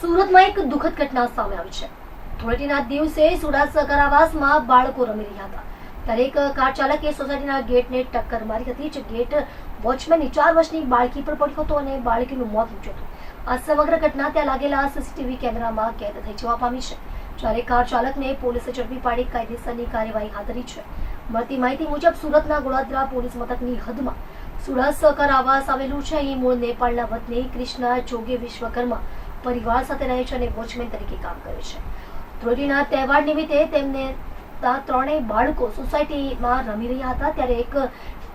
સુરતમાં એક દુઃખદ ઘટના સામે આવી છે. ધૂળેટીના દિવસે સુરત સહકાર બાળકો રમી રહ્યા હતા. ત્યારે એક કાર ચાલકે સોસાયટીના ગેટને ટક્કર મારી હતી. જે ગેટ વોચમેનની ચાર વર્ષની બાળકી પર પડ્યો હતો અને બાળકીનું મોત નીપજ્યું હતું. આ સમગ્ર ઘટના ત્યાં લાગેલા સીસીટીવી કેમેરામાં કેદ થઈ જવા પામી છે. જ્યારે કાર ચાલકને પોલીસે ઝડપી પાડી કાયદેસરની કાર્યવાહી હાથ ધરી છે. મળતી માહિતી મુજબ સુરતના ગોળાદરા પોલીસ મથકની હદમાં સુરત સહકાર આવાસ આવેલું છે. અહીં મૂળ નેપાળના વતની કૃષ્ણા જોગે વિશ્વકર્મા પરિવાર સાથે રહે છે અને વોચમેન તરીકે કામ કરે છે. ધૂળેટીના તહેવાર નિમિત્તે તેમને ત્રણેય બાળકો સોસાયટીમાં રમી રહ્યા હતા. ત્યારે એક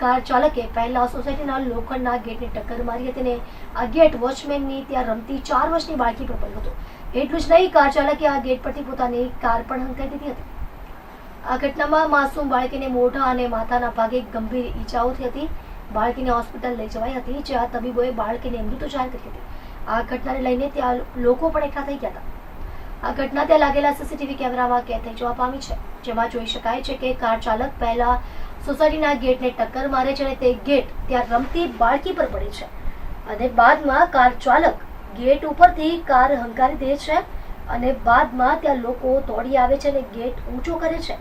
કાર ચાલકે પહેલા સોસાયટીના લોખંડના ગેટને ટક્કર મારી હતી અને આ ગેટ વોચમેનની ત્યાં રમતી ચાર વર્ષની બાળકી પર પડ્યો હતો. એટલું જ નહીં, કાર ચાલકે આ ગેટ પરથી પોતાની કાર પણ હંકાઈ દીધી હતી. આ ઘટનામાં માસૂમ બાળકીને મોઢા અને માથાના ભાગે ગંભીર ઈજાઓ થઈ હતી. બાળકીને હોસ્પિટલ લઈ જવાઈ હતી, જ્યાં તબીબોએ બાળકીને મૃત જાહેર કરી હતી. આ ઘટનાને લઈને ત્યાં લોકો પણ એકઠા થઈ ગયા હતા. આ ઘટના ત્યાં લાગેલા સીસીટીવી કેમેરામાં કેદ થઈ જોવા પામી છે. જેમાં જોઈ શકાય છે કે કાર ચાલક પહેલા સોસાયટીના ગેટને ટક્કર મારે છે અને તે ગેટ ત્યાં રમતી બાળકી પર પડે છે. અને બાદમાં કાર ચાલક ગેટ ઉપરથી કાર હંકારી દે છે અને બાદમાં ત્યાં લોકો દોડી આવે છે અને ગેટ ઊંચો કરે છે.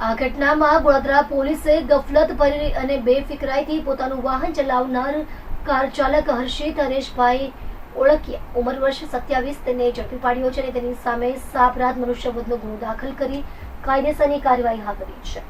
આ ઘટનામાં વડોદરા પોલીસે ગફલત ભરી અને બેફિકરાઈથી પોતાનું વાહન ચલાવનાર કાર ચાલક હર્ષિત હરેશભાઈ ઓળખિયા ઉંમર વર્ષ સત્યાવીસ તેને ઝડપી પાડ્યો છે અને તેની સામે સાપરાધ મનુષ્યવધનો ગુનો દાખલ કરી કાયદેસરની કાર્યવાહી હાથ ધરી છે.